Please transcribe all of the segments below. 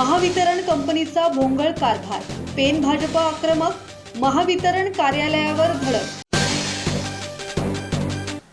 महावितरण कंपनीचा भोंगळ कारभार. पेन भाजप आक्रमक महावितरण कार्यालयावर धडक.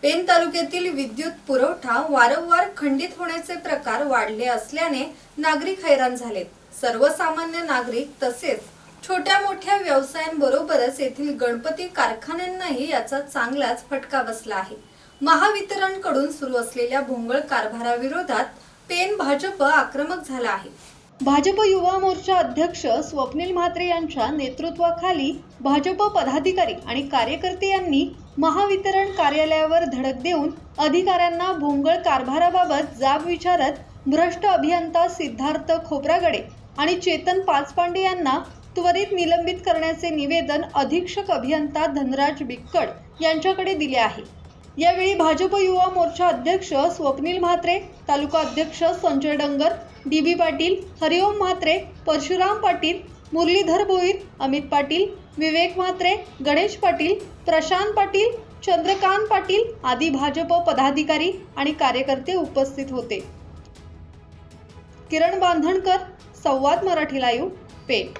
पेन तालुक्यातील विद्युत पुरवठा वारंवार खंडित होण्याचे प्रकार वाढले असल्याने नागरिक हैराण झालेत. सर्वसामान्य नागरिक तसेच छोट्या मोठ्या व्यवसायांबरोबरच येथील गणपती कारखान्यांनाही याचा चांगलाच फटका बसला आहे. महावितरणकडून सुरू असलेल्या भोंगळ कारभाराविरोधात पेन भाजप आक्रमक झाला आहे. भाजप युवा मोर्चा अध्यक्ष स्वप्नील म्हात्रे यांच्या नेतृत्वाखाली भाजप पदाधिकारी आणि कार्यकर्ते यांनी महावितरण कार्यालयावर धडक देऊन अधिकाऱ्यांना भोंगळ कारभाराबाबत जाब विचारत भ्रष्ट अभियंता सिद्धार्थ खोब्रागडे आणि चेतन पाचपांडे यांना त्वरित निलंबित करण्याचे निवेदन अधीक्षक अभियंता धनराज बिक्कड यांच्याकडे दिले आहे. यावेळी भाजप युवा मोर्चा अध्यक्ष स्वप्नील म्हात्रे तालुका अध्यक्ष संजय डंगर डी बी पाटील हरिओम म्हात्रे परशुराम पाटील मुरलीधर भोईर अमित पाटील विवेक म्हात्रे गणेश पाटील प्रशांत पाटील चंद्रकांत पाटील आदी भाजप पदाधिकारी आणि कार्यकर्ते उपस्थित होते. किरण बांधणकर संवाद मराठी लाईव्ह पेठ.